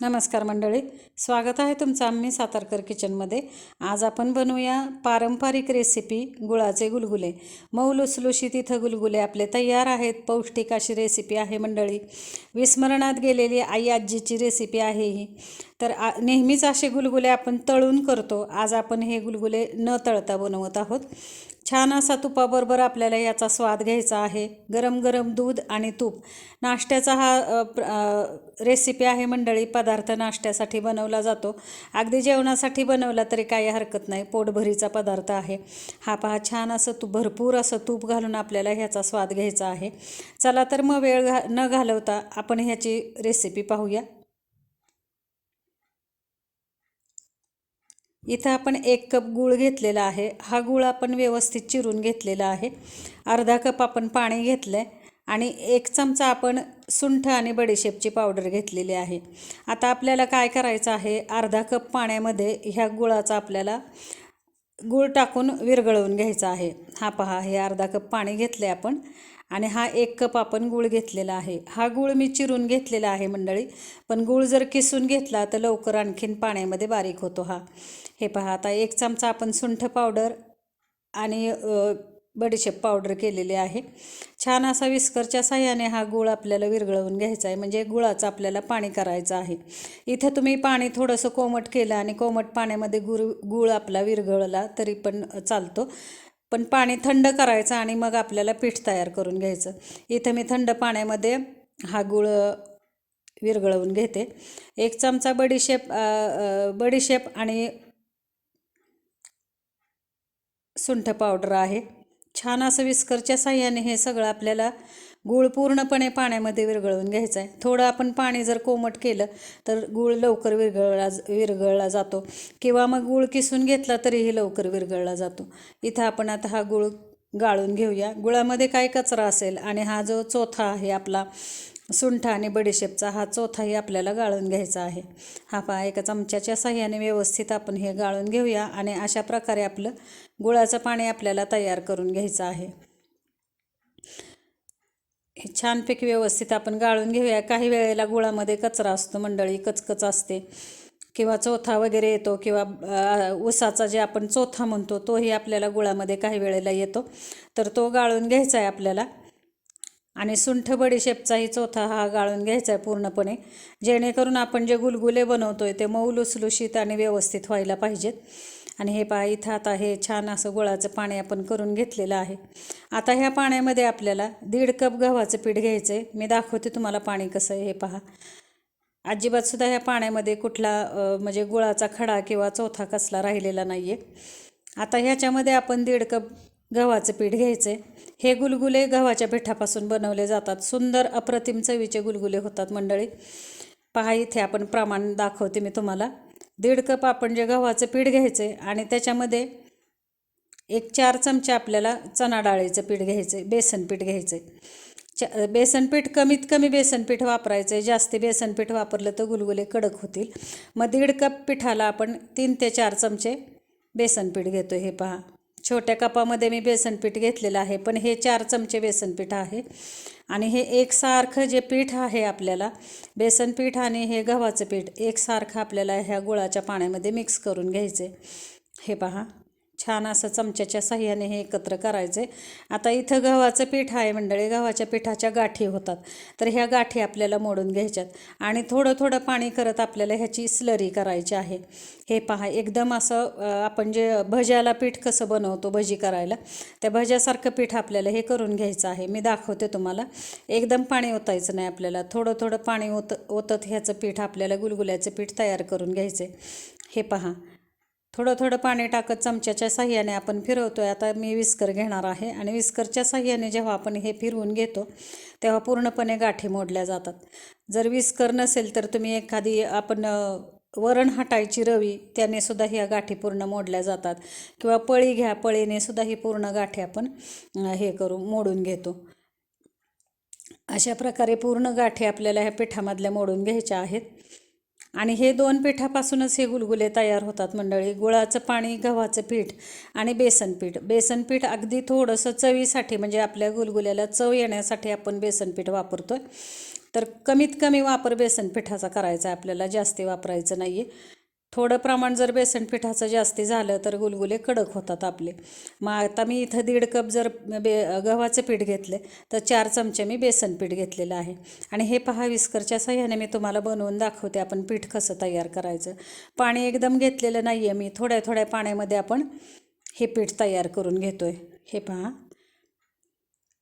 नमस्कार मंडळी. स्वागत आहे तुमचं आम्ही सातारकर किचनमध्ये. आज आपण बनवूया पारंपरिक रेसिपी गुळाचे गुलगुले. मऊ लुसलुशीत इथं गुलगुले आपले तयार आहेत. पौष्टिक अशी रेसिपी आहे मंडळी. विस्मरणात गेलेली आई आजीची रेसिपी आहे ही. तर आ नेहमीच असे गुलगुले आपण तळून करतो. आज आपण हे गुलगुले न तळता बनवत आहोत. छान असा तुपाबरोबर आपल्याला याचा स्वाद घ्यायचा आहे. गरम गरम दूध आणि तूप. नाश्त्याचा हा प्र- रेसिपी आहे मंडळी. पदार्थ नाश्त्यासाठी बनवला जातो. अगदी जेवणासाठी बनवला तरी काही हरकत नाही. पोटभरीचा पदार्थ आहे. हा पहा छान असं तूप भरपूर असं तूप घालून आपल्याला ह्याचा स्वाद घ्यायचा आहे. चला तर मग वेळ घा न घालवता आपण ह्याची रेसिपी पाहूया. इथं आपण एक कप गूळ घेतलेला आहे. हा गूळ आपण व्यवस्थित चिरून घेतलेला आहे. अर्धा कप आपण पाणी घेतलं आहे आणि एक चमचा आपण सुंठ आणि बडीशेपची पावडर घेतलेली आहे. आता आपल्याला काय करायचं आहे? अर्धा कप पाण्यामध्ये ह्या गुळाचा आपल्याला गूळ टाकून विरघळवून घ्यायचा आहे. हा पहा हे अर्धा कप पाणी घेतलं आहे आपण. आणि हा एक कप आपण गूळ घेतलेला आहे. हा गूळ मी चिरून घेतलेला आहे मंडळी. पण गूळ जर किसून घेतला तर लवकर आणखीन पाण्यामध्ये बारीक होतो हा. हे पहा आता एक चमचा आपण सुंठ पावडर आणि बडीशेप पावडर केलेली आहे. छान असा विस्करच्या साह्याने हा गूळ आपल्याला विरघळवून घ्यायचा आहे. म्हणजे गुळाचं आपल्याला पाणी करायचं आहे. इथं तुम्ही पाणी थोडंसं कोमट केलं आणि कोमट पाण्यामध्ये गुळ गूळ आपला विरघळला तरी पण चालतो. पण पाणी थंड करायचं आणि मग आपल्याला पीठ तयार करून घ्यायचं. इथं मी थंड पाण्यामध्ये हा गूळ विरघळवून घेते. एक चमचा बडीशेप बडीशेप आणि सुंठ पावडर आहे. छान असं विस्करच्या साह्याने हे सगळं आपल्याला गूळ पूर्णपणे पाण्यामध्ये विरघळवून घ्यायचं आहे. थोडं आपण पाणी जर कोमट केलं तर गूळ लवकर विरघळला विरघळला जातो. किंवा मग गूळ किसून घेतला तरीही लवकर विरघळला जातो. इथं आपण आता हा गूळ गाळून घेऊया. गुळामध्ये काय कचरा असेल आणि हा जो चोथा आहे आपला सुंठ आणि बडीशेपचा हा चोथाही आपल्याला गाळून घ्यायचा आहे. हा पहा एका चमच्याच्या साह्याने व्यवस्थित आपण हे गाळून घेऊया आणि अशा प्रकारे आपलं गुळाचं पाणी आपल्याला तयार करून घ्यायचं आहे. हे छानपैकी व्यवस्थित आपण गाळून घेऊया. काही वेळेला गुळामध्ये कचरा असतो मंडळी कचकच असते. किंवा चोथा वगैरे येतो किंवा उसाचा ऊसाचा जे आपण चोथा म्हणतो तोही आपल्याला गुळामध्ये काही वेळेला येतो. तर तो गाळून घ्यायचा आहे आपल्याला. आणि सुंठ बडीशेपचाही चोथा हा गाळून घ्यायचा आहे पूर्णपणे. जेणेकरून आपण जे गुलगुले बनवतो आहे ते मऊ लुसलुशीत आणि व्यवस्थित व्हायला पाहिजेत. आणि हे पहा इथं आता हे छान असं गुळाचं पाणी आपण करून घेतलेलं आहे. आता ह्या पाण्यामध्ये आपल्याला दीड कप गव्हाचं पीठ घ्यायचं आहे मी दाखवते तुम्हाला पाणी कसं आहे हे पहा. अजिबातसुद्धा ह्या पाण्यामध्ये कुठला म्हणजे गुळाचा खडा किंवा चौथा कसला राहिलेला नाही आहे आता ह्याच्यामध्ये आपण दीड कप गव्हाचं पीठ घ्यायचं आहे हे गुलगुले गव्हाच्या पिठापासून बनवले जातात. सुंदर अप्रतिम चवीचे गुलगुले होतात मंडळी. पहा इथे आपण प्रमाण दाखवते मी तुम्हाला. दीड कप आपण जे गव्हाचं पीठ घ्यायचं आहे आणि त्याच्यामध्ये एक चार चमचे आपल्याला चणा डाळीचं पीठ घ्यायचं आहे बेसन पीठ घ्यायचं आहे च बेसन पीठ कमीत कमी बेसन पीठ वापरायचं आहे जास्ती बेसन पीठ वापरलं तर गुलगुले कडक होतील. मग दीड कप पिठाला आपण तीन ते चार चमचे बेसन पीठ घेतो हे पहा. छोट्या कपामध्ये मी बेसनपीठ घेतलेलं आहे पण हे चार चमचे बेसनपीठ आहे. आणि हे एकसारखं जे पीठ आहे आपल्याला बेसन पीठ आणि हे गव्हाचं पीठ एकसारखं आपल्याला ह्या गुळाच्या पाण्यामध्ये मिक्स करून घ्यायचे. हे पहा. छान असं चमच्याच्या साह्याने हे एकत्र करायचे आता इथं गव्हाचं पीठ आहे मंडळी गव्हाच्या पिठाच्या गाठी होतात. तर ह्या गाठी आपल्याला मोडून घ्यायच्यात. आणि थोडं थोडं पाणी करत आपल्याला ह्याची स्लरी करायची आहे. हे पहा एकदम असं आपण जे भज्याला पीठ कसं बनवतो भजी करायला त्या भज्यासारखं पीठ आपल्याला हे करून घ्यायचं आहे. मी दाखवते तुम्हाला. एकदम पाणी ओतायचं नाही आपल्याला. थोडं थोडं पाणी ओत ओतत ह्याचं पीठ आपल्याला गुलगुल्याचं पीठ तयार करून घ्यायचं हे पहा थोडं थोडं पाणी टाकत चमच्याच्या साह्याने आपण फिरवतो आहे आता मी विस्कर घेणार आहे आणि विस्करच्या साह्याने जेव्हा आपण हे फिरवून घेतो तेव्हा पूर्णपणे गाठी मोडल्या जातात. जर विस्कर नसेल तर तुम्ही एखादी आपण वरण हटायची रवी त्याने सुद्धा ह्या गाठी पूर्ण मोडल्या जातात. किंवा पळी घ्या पळीने सुद्धा ही पूर्ण गाठी आपण हे करू मोडून घेतो. अशा प्रकारे पूर्ण गाठी आपल्याला ह्या पिठामधल्या मोडून घ्यायच्या आहेत. आणि हे दोन पिठापासूनच हे गुलगुले तयार होतात मंडळी. गुळाचं पाणी गव्हाचं पीठ आणि बेसन पीठ. बेसन पीठ अगदी थोडंसं चवीसाठी म्हणजे आपल्या गुलगुल्याला चव येण्यासाठी आपण बेसन पीठ वापरतो तर कमीत कमी वापर बेसन पिठाचा करायचा आहे. आपल्याला जास्ती वापरायचं नाही आहे थोडं प्रमाण जर बेसन पिठाचं जास्ती झालं तर गुलगुले कडक होतात आपले. मग आता मी इथं दीड कप जर बे गव्हाचं पीठ घेतले तर चार चमचे मी बेसन पीठ घेतलेलं आहे. आणि हे पहा विस्करच्या सहाय्याने मी तुम्हाला बनवून दाखवते आपण पीठ कसं तयार करायचं. पाणी एकदम घेतलेलं नाही आहे मी थोड्या थोड्या पाण्यामध्ये आपण हे पीठ तयार करून घेतो आहे हे पहा.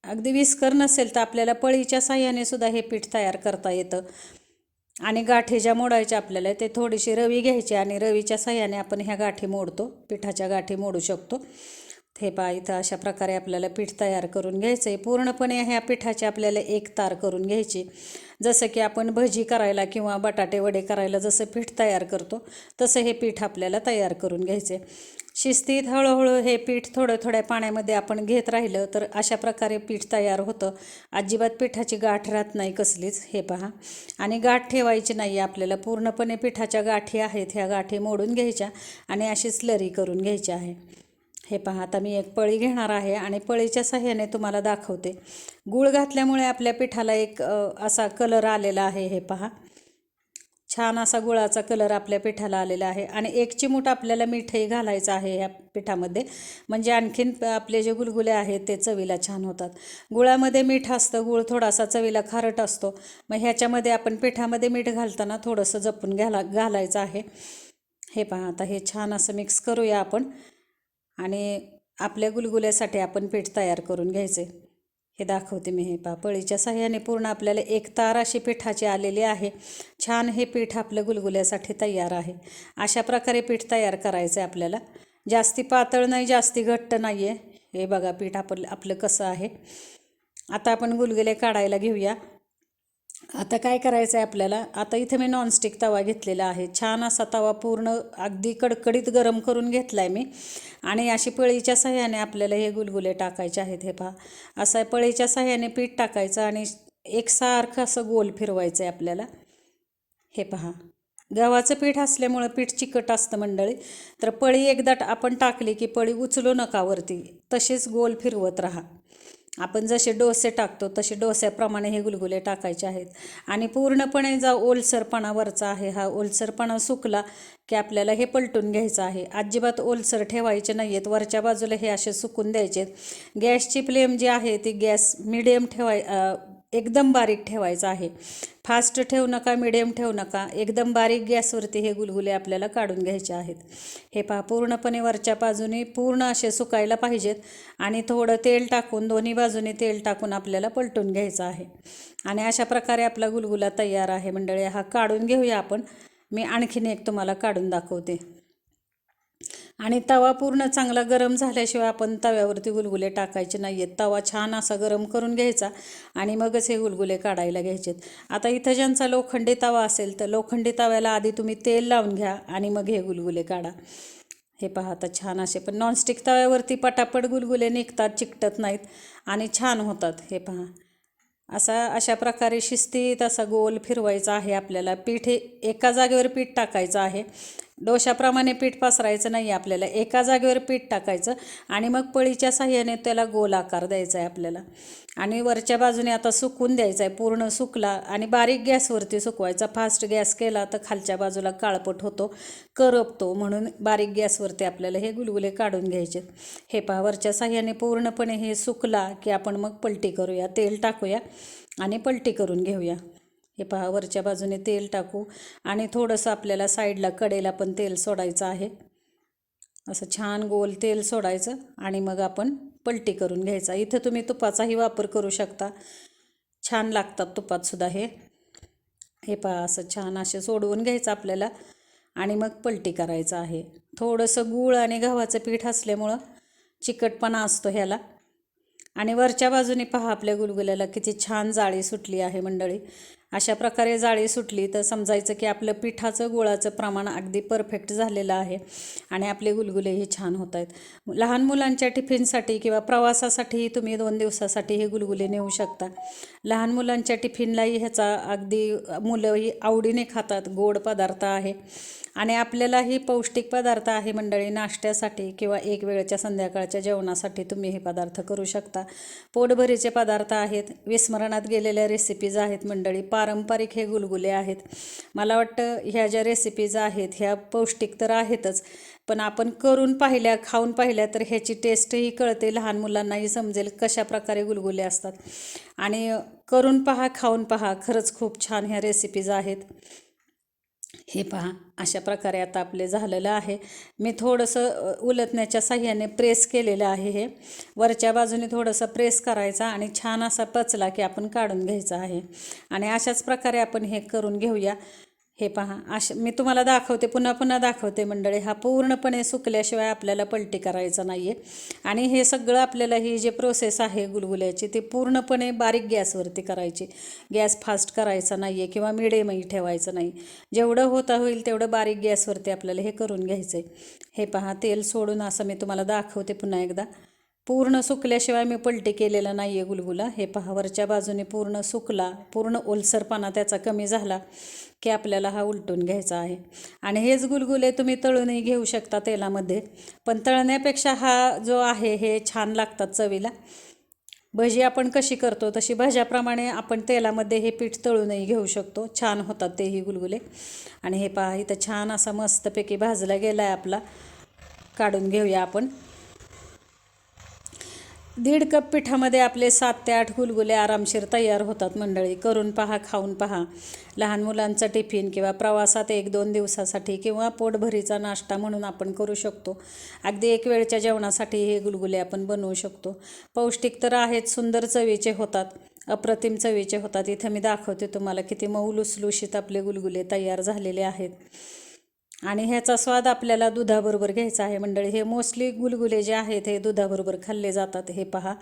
अगदी विस्कर नसेल तर आपल्याला पळीच्या साह्याने सुद्धा हे पीठ तयार करता येतं. आणि गाठी ज्या मोडायच्या आपल्याला ते थोडीशी रवी घ्यायची आणि रवीच्या सहाय्याने आपण ह्या गाठी मोडतो. पिठाच्या गाठी मोडू शकतो. हे पहा इथं अशा प्रकारे आपल्याला पीठ तयार करून घ्यायचं आहे पूर्णपणे ह्या पिठाची आपल्याला एक तार करून घ्यायची. जसं की आपण भजी करायला किंवा बटाटे वडे करायला जसं पीठ तयार करतो तसं हे पीठ आपल्याला तयार करून घ्यायचे शिस्तीत हळूहळू हे पीठ थोडं थोड्या पाण्यामध्ये आपण घेत राहिलं तर अशा प्रकारे पीठ तयार होतं. अजिबात पिठाची गाठ राहत नाही कसलीच हे पहा. आणि गाठ ठेवायची नाही आपल्याला पूर्णपणे पिठाच्या गाठी आहेत ह्या गाठी मोडून घ्यायच्या आणि अशी स्लरी करून घ्यायची आहे. हे पहा आता मी एक पळी घेणार आहे आणि पळीच्या सहाय्याने तुम्हाला दाखवते. गूळ घातल्यामुळे आपल्या पिठाला एक असा कलर आलेला आहे हे पहा. छान असा गुळाचा कलर आपल्या पिठाला आलेला आहे आणि एक चिमूट आपल्याला मीठही घालायचं आहे ह्या पिठामध्ये. म्हणजे आणखीन आपले जे गुलगुले आहेत ते चवीला छान होतात. गुळामध्ये मीठ असतं गुळ थोडासा चवीला खारट असतो. मग ह्याच्यामध्ये आपण पिठामध्ये मीठ घालताना थोडंसं जपून घाला घालायचं आहे. हे पहा आता हे छान असं मिक्स करूया आपण. आणि आपल्या गुलगुल्यासाठी आपण पीठ तयार करून घ्यायचे. हे दाखवते मी हे पहा पळीच्या साह्याने. पूर्ण आपल्याला एक तार अशी पिठाची आलेली आहे. छान हे पीठ आपलं गुलगुल्यासाठी तयार आहे. अशा प्रकारे पीठ तयार करायचं आहे आपल्याला. जास्ती पातळ नाही जास्ती घट्ट नाही आहे हे बघा पीठ आपण आपलं कसं आहे. आता आपण गुलगुले काढायला घेऊया. आता काय करायचं आहे आपल्याला? आता इथे मी नॉनस्टिक तवा घेतलेला आहे. छान असा तवा पूर्ण अगदी कडकडीत गरम करून घेतला आहे मी. आणि अशी पळीच्या सहाय्याने आपल्याला हे गुलगुले टाकायचे आहेत हे पहा. असं पळीच्या साह्याने पीठ टाकायचं आणि एकसारखं असं गोल फिरवायचं आहे आपल्याला. हे पहा. गव्हाचं पीठ असल्यामुळं पीठ चिकट असतं मंडळी. तर पळी एकदा आपण टाकली की पळी उचलू नका वरती. तसेच गोल फिरवत राहा. आपण जसे डोसे टाकतो तसे डोस्याप्रमाणे हे गुलगुले टाकायचे आहेत. आणि पूर्णपणे जा ओलसरपणा वरचा आहे हा ओलसरपणा सुकला की आपल्याला हे पलटून घ्यायचं आहे. अजिबात ओलसर ठेवायचे नाही आहेत वरच्या बाजूला हे असे सुकून द्यायचे आहेत गॅसची फ्लेम जी आहे ती गॅस मिडियम ठेवाय एकदम बारीक ठेवायचं आहे. फास्ट ठेवू नका मिडियम ठेवू नका. एकदम बारीक गॅसवरती हे गुलगुले आपल्याला काढून घ्यायचे आहेत. हे पहा पूर्णपणे वरच्या बाजूने पूर्ण असे सुकायला पाहिजेत आणि थोडं तेल टाकून दोन्ही बाजूने तेल टाकून आपल्याला पलटून घ्यायचं आहे. आणि अशा प्रकारे आपला गुलगुला तयार आहे मंडळी. हा काढून घेऊया आपण. मी आणखीन एक तुम्हाला काढून दाखवते. आणि तवा पूर्ण चांगला गरम झाल्याशिवाय आपण तव्यावरती गुलगुले टाकायचे नाही आहेत तवा छान असा गरम करून घ्यायचा आणि मगच हे गुलगुले काढायला घ्यायचेत. आता इथं ज्यांचा लोखंडी तवा असेल तर लोखंडी तव्याला आधी तुम्ही तेल लावून घ्या आणि मग हे गुलगुले काढा. हे पहा आता छान असे पण नॉनस्टिक तव्यावरती पटापट गुलगुले निघतात चिकटत नाहीत आणि छान होतात. हे पहा. असा अशा प्रकारे शिस्तीत असा गोल फिरवायचा आहे आपल्याला. पीठ हे एका जागेवर पीठ टाकायचं आहे. डोशाप्रमाणे पीठ पसरायचं नाही आपल्याला. एका जागेवर पीठ टाकायचं आणि मग पळीच्या साह्याने त्याला गोल आकार द्यायचा आहे आपल्याला. आणि वरच्या बाजूने आता सुकून द्यायचा आहे पूर्ण सुकला आणि बारीक गॅसवरती सुकवायचा. फास्ट गॅस केला तर खालच्या बाजूला काळपट होतो करपतो म्हणून बारीक गॅसवरती आपल्याला हे गुलगुले काढून घ्यायचे. हे पहा वरच्या साह्याने पूर्णपणे हे सुकला की आपण मग पलटी करूया तेल टाकूया आणि पलटी करून घेऊया. हे पहा वरच्या बाजूने तेल टाकू आणि थोडंसं आपल्याला साईडला कडेला पण तेल सोडायचं आहे. असं छान गोल तेल सोडायचं आणि मग आपण पलटी करून घ्यायचा. इथं तुम्ही तुपाचाही वापर करू शकता. छान लागतात तुपातसुद्धा हे. हे पहा असं छान असे सोडवून घ्यायचं आपल्याला आणि मग पलटी करायचं आहे. थोडंसं गूळ आणि गव्हाचं पीठ असल्यामुळं चिकटपणा असतो ह्याला. आणि वरच्या बाजूने पहा आपल्या गुलगुल्याला किती छान जाळी सुटली आहे मंडळी. अशा प्रकारे जाळी सुटली तर समजायचं की आपलं पिठाचं गुळाचं प्रमाण अगदी परफेक्ट झालेलं आहे आणि आपले गुलगुलेही छान होत आहेत. लहान मुलांच्या टिफिनसाठी किंवा प्रवासासाठीही तुम्ही दोन दिवसासाठी हे गुलगुले नेऊ शकता. लहान मुलांच्या टिफिनलाही ह्याचा अगदी मुलंही आवडीने खातात गोड पदार्थ आहे. आणि आपल्यालाही पौष्टिक पदार्थ आहे मंडळी नाश्त्यासाठी किंवा एक वेळच्या संध्याकाळच्या जेवणासाठी तुम्ही हे पदार्थ करू शकता. पोटभरीचे पदार्थ आहेत विस्मरणात गेलेल्या रेसिपीज आहेत मंडळी पारंपरिक हे गुलगुले आहेत. मला वाटतं ह्या ज्या रेसिपीज आहेत ह्या पौष्टिक तर आहेतच पण आपण करून पाहिल्या खाऊन पाहिल्या तर ह्याची टेस्टही कळते लहान मुलांनाही समजेल कशा प्रकारे गुलगुले असतात. आणि करून पहा खाऊन पहा खरंच खूप छान ह्या रेसिपीज आहेत. हे पहा अशा प्रकारे आता आपले झालेलं आहे. मी थोडंसं उलटण्याच्या साह्याने प्रेस केलेलं आहे हे. वरच्या बाजूने थोडंसं प्रेस करायचा आणि छान असा पचला की आपण काढून घ्यायचा आहे. आणि अशाच प्रकारे आपण हे करून घेऊया. हे पहा अशा मी तुम्हाला दाखवते पुन्हा पुन्हा दाखवते मंडळी. हा पूर्णपणे सुकल्याशिवाय आपल्याला पलटी करायचं नाही आहे आणि हे सगळं आपल्याला ही जे प्रोसेस आहे गुलगुल्याची ती पूर्णपणे बारीक गॅसवरती करायची. गॅस फास्ट करायचा नाही आहे किंवा मिडियमही ठेवायचं नाही. जेवढं होता होईल तेवढं बारीक गॅसवरती आपल्याला हे करून घ्यायचं आहे हे पहा तेल सोडून असं मी तुम्हाला दाखवते पुन्हा एकदा. पूर्ण सुकल्याशिवाय मी पलटी केलेला नाही आहे गुलगुला. हे पहा वरच्या बाजूने पूर्ण सुकला पूर्ण ओलसरपणा त्याचा कमी झाला की आपल्याला हा उलटून घ्यायचा आहे. आणि हेच गुलगुले तुम्ही तळूनही घेऊ शकता तेलामध्ये. पण तळण्यापेक्षा हा जो आहे हे छान लागतात चवीला. भजी आपण कशी करतो तशी भाज्याप्रमाणे आपण तेलामध्ये हे पीठ तळूनही घेऊ शकतो. छान होतात तेही गुलगुले. आणि हे पहा इथं छान असा मस्तपैकी भाजला गेला आहे आपला. काढून घेऊया आपण. दीड कप पिठामध्ये आपले सात ते आठ गुलगुले आरामशीर तयार होतात मंडळी. करून पहा खाऊन पहा. लहान मुलांचा टिफिन किंवा प्रवासात एक दोन दिवसासाठी किंवा पोटभरीचा नाश्ता म्हणून आपण करू शकतो. अगदी एक वेळच्या जेवणासाठी हे गुलगुले आपण बनवू शकतो. पौष्टिक तर आहेत सुंदर चवीचे होतात. अप्रतिम चवीचे होतात. इथं मी दाखवते तुम्हाला किती मऊ लुसलुशीत आपले गुलगुले तयार झालेले आहेत. आणि ह्याचा स्वाद आपल्याला दुधाबरोबर घ्यायचा आहे मंडळी. हे मोस्टली गुलगुले जे आहेत हे दुधाबरोबर खाल्ले जातात हे पहा.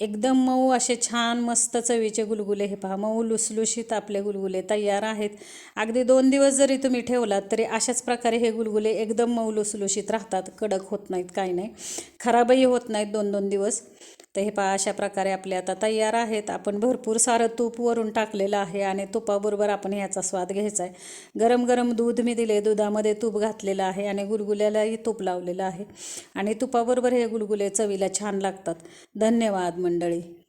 एकदम मऊ असे छान मस्त चवीचे गुलगुले हे पहा. मऊ लुसलुशीत आपले गुलगुले तयार आहेत. अगदी दोन दिवस जरी तुम्ही ठेवलात तरी अशाच प्रकारे हे गुलगुले एकदम मऊ लुसलुशीत राहतात. कडक होत नाहीत काही नाही. खराबही होत नाहीत दोन दोन दिवस. तर हे पहा अशा प्रकारे आपले आता तयार आहेत. आपण भरपूर सारं तूप वरून टाकलेलं आहे आणि तुपाबरोबर आपण ह्याचा स्वाद घ्यायचा आहे. गरम गरम दूध मी दिले दुधामध्ये तूप घातलेलं आहे आणि गुलगुल्यालाही तूप लावलेलं आहे. आणि तुपाबरोबर हे गुलगुले चवीला छान लागतात. धन्यवाद मंडळी.